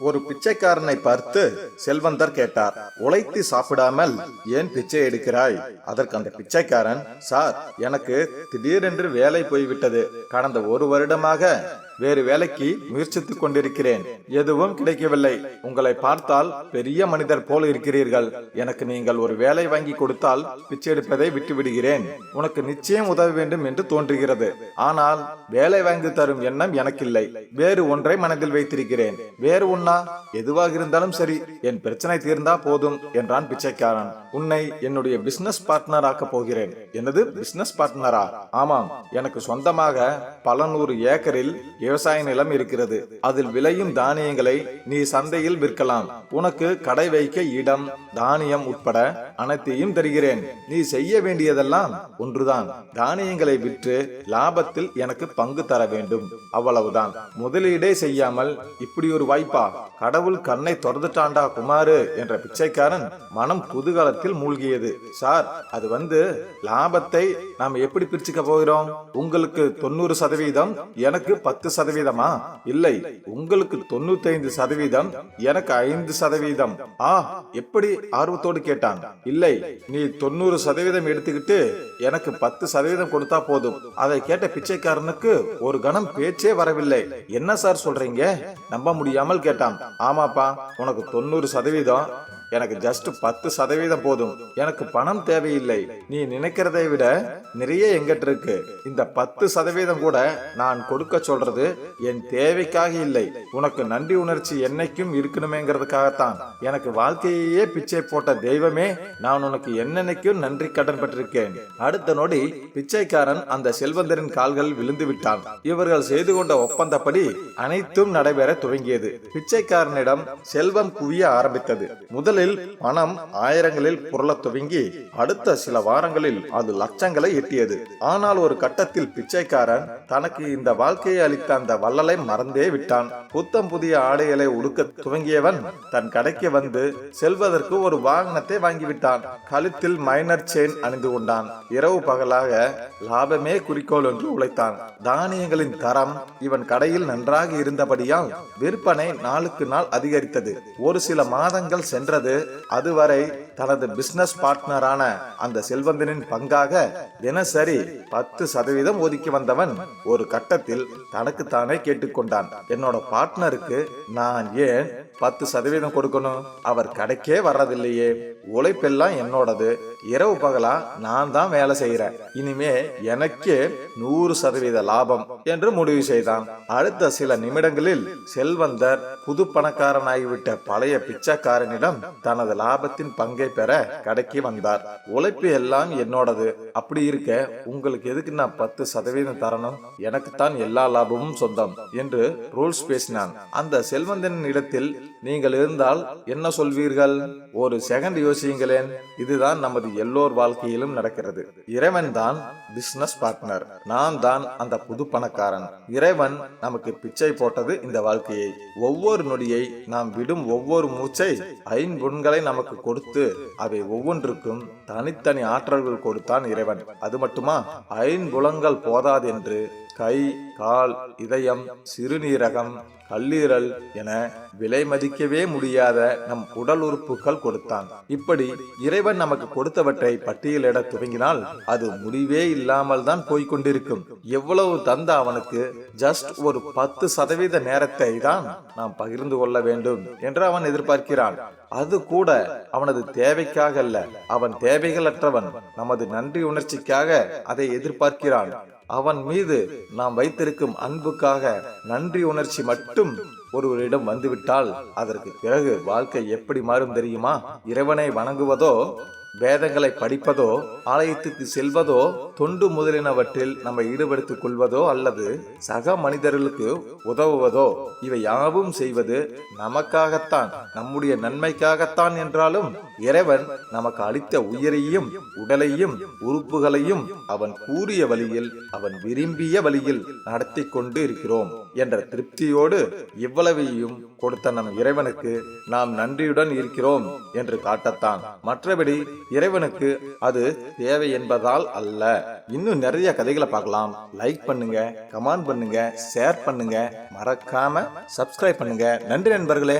ஒரு பிச்சைக்காரனை பார்த்து செல்வந்தர் கேட்டார் உழைத்து சாப்பிடாமல் ஏன் பிச்சை எடுக்கிறாய்? அதற்கு அந்த பிச்சைக்காரன் சார் எனக்கு திடீரென்று வேலை போய்விட்டது. கடந்த ஒரு வருடமாக வேறு வேலைக்கு முயற்சித்துக் கொண்டிருக்கிறேன். எதுவும் கிடைக்கவில்லை. உங்களை பார்த்தால் பெரிய மனிதர் போல இருக்கிறீர்கள். எனக்கு நீங்கள் ஒரு வேலை வாங்கி கொடுத்தால் பிச்சை எடுப்பதை விட்டு விடுகிறேன் உனக்கு நிச்சயம் உதவ வேண்டும் என்று தோன்றுகிறது. ஆனால் வேலை வாங்கி தரும் எண்ணம் எனக்கில்லை. வேறு ஒன்றை மனதில் வைத்திருக்கிறேன். வேறு ஒன்னா? எதுவாக இருந்தாலும் சரி. என் பிரச்சனை தீர்ந்தா போதும் என்றான் பிச்சைக்காரன். உன்னை என்னுடைய பிசினஸ் பார்ட்னர் ஆக்க போகிறேன். எனது பிசினஸ் பார்ட்னரா ஆமாம். எனக்கு சொந்தமாக பல நூறு ஏக்கரில் விவசாய நிலம் இருக்கிறது. அதில் விளையும் தானியங்களை நீ சந்தையில் விற்கலாம். உனக்கு கடை வைக்க இடம் தானியம் உட்பட அனைத்தையும் தருகிறேன். நீ செய்ய வேண்டியதெல்லாம் ஒன்றுதான். தானியங்களை விற்று லாபத்தில் எனக்கு பங்கு தர வேண்டும். அவ்வளவுதான். முதலீடே செய்யாமல் இப்படி ஒரு வாய்ப்பா? கடவுள் கண்ணை தொடர்ந்துட்டாண்டா குமாரு என்ற பிச்சைக்காரன் மனம் குதூகலத்தில் மூழ்கியது. சார் அது வந்து லாபத்தை நாம் எப்படி பிரிச்சுக்க போகிறோம்? உங்களுக்கு தொண்ணூறு சதவீதம் எனக்கு பத்து சதவீதமா? இல்லை உங்களுக்கு தொண்ணூத்தைந்து சதவீதம் எனக்கு ஐந்து சதவீதம். ஆ எப்படி ஆர்வத்தோடு கேட்டான். இல்லை நீ தொண்ணூறு சதவீதம் எடுத்துக்கிட்டு எனக்கு பத்து சதவீதம் கொடுத்தா போதும். அதை கேட்ட பிச்சைக்காரனுக்கு ஒரு கணம் பேச்சே வரவில்லை. என்ன சார் சொல்றீங்க? நம்ப முடியாமல் கேட்டான். ஆமாப்பா உனக்கு தொண்ணூறு சதவீதம். எனக்கு ஜஸ்ட் பத்து சதவீதம் போதும். எனக்கு பணம் தேவையில்லை. நீ நினைக்கிறதை விட நிறைய எங்கிட்ட இருக்கு. இந்த பத்து சதவீதம் கூட நான் கொடுக்க சொல்றது என் தேவைக்காக இல்லை. உனக்கு நன்றி உணர்ச்சி என்னைக்கும் இருக்கணுமேங்கிறதுக்காகத்தான். எனக்கு வாழ்க்கையே பிச்சை போட்ட தெய்வமே நான் உனக்கு என்னென்னைக்கும் நன்றி கடன் பெற்றிருக்கேன். அடுத்த நொடி பிச்சைக்காரன் அந்த செல்வந்தரின் கால்கள் விழுந்து விட்டான். இவர்கள் செய்து கொண்ட ஒப்பந்தப்படி அனைத்தும் நடைபெற துவங்கியது. பிச்சைக்காரனிடம் செல்வம் குவிய ஆரம்பித்தது. முதல் முதலில் பணம் ஆயிரங்களில் புரளத் துவங்கி அடுத்த சில வாரங்களில் அது லட்சங்களை எட்டியது. ஆனால் ஒரு கட்டத்தில் பிச்சைக்காரன் தனக்கு இந்த வாழ்க்கையை அளித்த அந்த வள்ளலை மறந்தே விட்டான். புத்தம் புதிய ஆடைகளை உடுக்க துவங்கியவன் தன் கடைக்கு வந்து செல்வதற்கு ஒரு வாகனத்தை வாங்கிவிட்டான். கழுத்தில் மைனர் செயின் அணிந்து கொண்டான். இரவு பகலாக லாபமே குறிக்கோள் என்று உழைத்தான். தானியங்களின் தரம் இவன் கடையில் நன்றாக இருந்தபடியால் விற்பனை நாளுக்கு நாள் அதிகரித்தது. ஒரு சில மாதங்கள் சென்றது. அதுவரை தனது பிசினஸ் பார்ட்னரான அந்த செல்வந்தனின் பங்காக தினசரி பத்து சதவீதம் ஒதுக்கி வந்தவன் ஒரு கட்டத்தில் தனக்குத்தானே கேட்டுக்கொண்டான். என்னோட பார்ட்னருக்கு நான் ஏன் பத்து சதவீதம் கொடுக்கணும். அவர் கடைக்கே வர்றதில்லையே. உழைப்பெல்லாம் என்னோடது. இரவு பகலா நான் தான் வேலை செய்யறேன் இனிமே எனக்கே நூறு சதவீத லாபம் என்று முடிவு செய்தான். அடுத்த சில நிமிடங்களில் செல்வந்தர் புது பணக்காரனாகிவிட்ட பழைய பிச்சைக்காரனிடம் தனது லாபத்தின் பங்கை பெற கடைக்கு வந்தார். உழைப்பு எல்லாம் என்னோடது. அப்படி இருக்க உங்களுக்கு எதுக்கு நான் பத்து சதவீதம் தரணும்? எனக்குத்தான் எல்லா லாபமும் சொந்தம் என்று ரூல்ஸ் பேசினான். அந்த செல்வந்தனின் இடத்தில் நீங்கள் இருந்தால் என்ன சொல்வீர்கள்? ஒரு செகண்ட் யோசியுங்களேன். இதுதான் நமது எல்லோர் வாழ்க்கையிலும் நடக்கிறது. இறைவன் தான் பிசினஸ் பார்ட்னர் நான் தான் அந்த புது பணக்காரன். இறைவன் நமக்கு பிச்சை போட்டது இந்த வாழ்க்கையை. ஒவ்வொரு நொடியை நாம் விடும் ஒவ்வொரு மூச்சை ஐம்பொன்களை நமக்கு கொடுத்து அவை ஒவ்வொன்றுக்கும் தனித்தனி ஆற்றல்கள் கொடுத்தான் இறைவன். அது மட்டுமா? ஐம்புலங்கள் போதாதென்று கை கால் இதயம் சிறுநீரகம் கல்லீரல் என விலை மதிக்கவே முடியாத நம் உடல் உறுப்புகள் கொடுத்தான். இப்படி இறைவன் நமக்கு கொடுத்தவற்றை பட்டியலிட துவங்கினால் அது முடிவே இல்லாமல் தான் போய்கொண்டிருக்கும் எவ்வளவு தந்த அவனுக்கு ஜஸ்ட் ஒரு பத்து சதவீத நேரத்தை தான் நாம் பகிர்ந்து கொள்ள வேண்டும் என்று அவன் எதிர்பார்க்கிறான். அது கூட அவனது தேவைக்காக அல்ல அவன் தேவைகளற்றவன். நமது நன்றி உணர்ச்சிக்காக அதை எதிர்பார்க்கிறான். அவன் மீது நாம் வைத்திருக்கும் அன்புக்காக நன்றி உணர்ச்சி மட்டும் ஒருவரிடம் வந்துவிட்டால் அதற்கு பிறகு வாழ்க்கை எப்படி மாறும் தெரியுமா? இறைவனை வணங்குவதோ வேதங்களை படிப்பதோ ஆலயத்துக்கு செல்வதோ தொண்டு முதலினவற்றில் நம்ம ஈடுபடுத்திக் கொள்வதோ அல்லது சக மனிதர்களுக்கு உதவுவதோ இவை யாவும் செய்வது நமக்காகத்தான் நம்முடைய நன்மைக்காகத்தான் என்றாலும் இறைவன் நமக்கு அளித்த உயிரையும் உடலையும் உறுப்புகளையும் அவன் கூறிய வழியில் அவன் விரும்பிய வழியில் நடத்தி கொண்டு இருக்கிறோம் என்ற திருப்தியோடு இவ்வளவையும் கொடுத்த நம் இறைவனுக்கு நாம் நன்றியுடன் இருக்கிறோம் என்று காட்டத்தான். மற்றபடி இறைவனுக்கு அது தேவை என்பதால் அல்ல. இன்னும் நிறைய கதைகளை பார்க்கலாம். லைக் பண்ணுங்க கமெண்ட் பண்ணுங்க ஷேர் பண்ணுங்க. மறக்காம சப்ஸ்கிரைப் பண்ணுங்க. நன்றி நண்பர்களே.